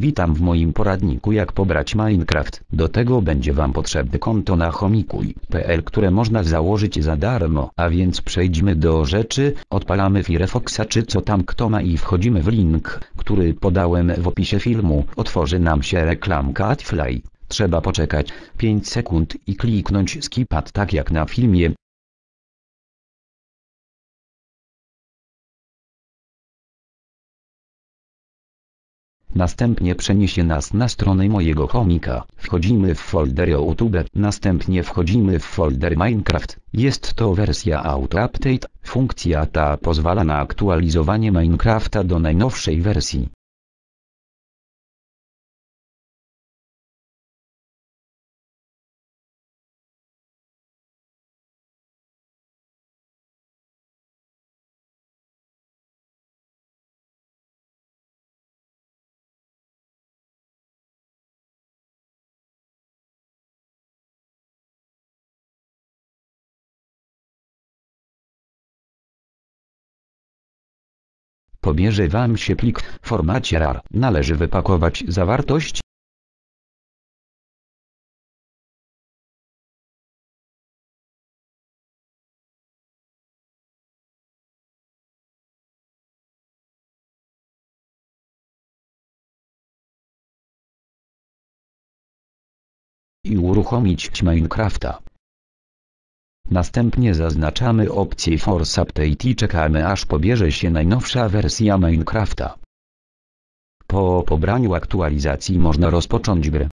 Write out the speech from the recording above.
Witam w moim poradniku jak pobrać Minecraft. Do tego będzie Wam potrzebne konto na chomikuj.pl, które można założyć za darmo. A więc przejdźmy do rzeczy, odpalamy Firefoxa czy co tam kto ma i wchodzimy w link, który podałem w opisie filmu. Otworzy nam się reklamka AdFly. Trzeba poczekać 5 sekund i kliknąć skip ad tak jak na filmie. Następnie przeniesie nas na stronę mojego chomika. Wchodzimy w folder YouTube, następnie wchodzimy w folder Minecraft. Jest to wersja Auto Update. Funkcja ta pozwala na aktualizowanie Minecrafta do najnowszej wersji. Pobierze Wam się plik w formacie RAR. Należy wypakować zawartość. i uruchomić Minecrafta. Następnie zaznaczamy opcję Force Update i czekamy aż pobierze się najnowsza wersja Minecrafta. Po pobraniu aktualizacji można rozpocząć grę.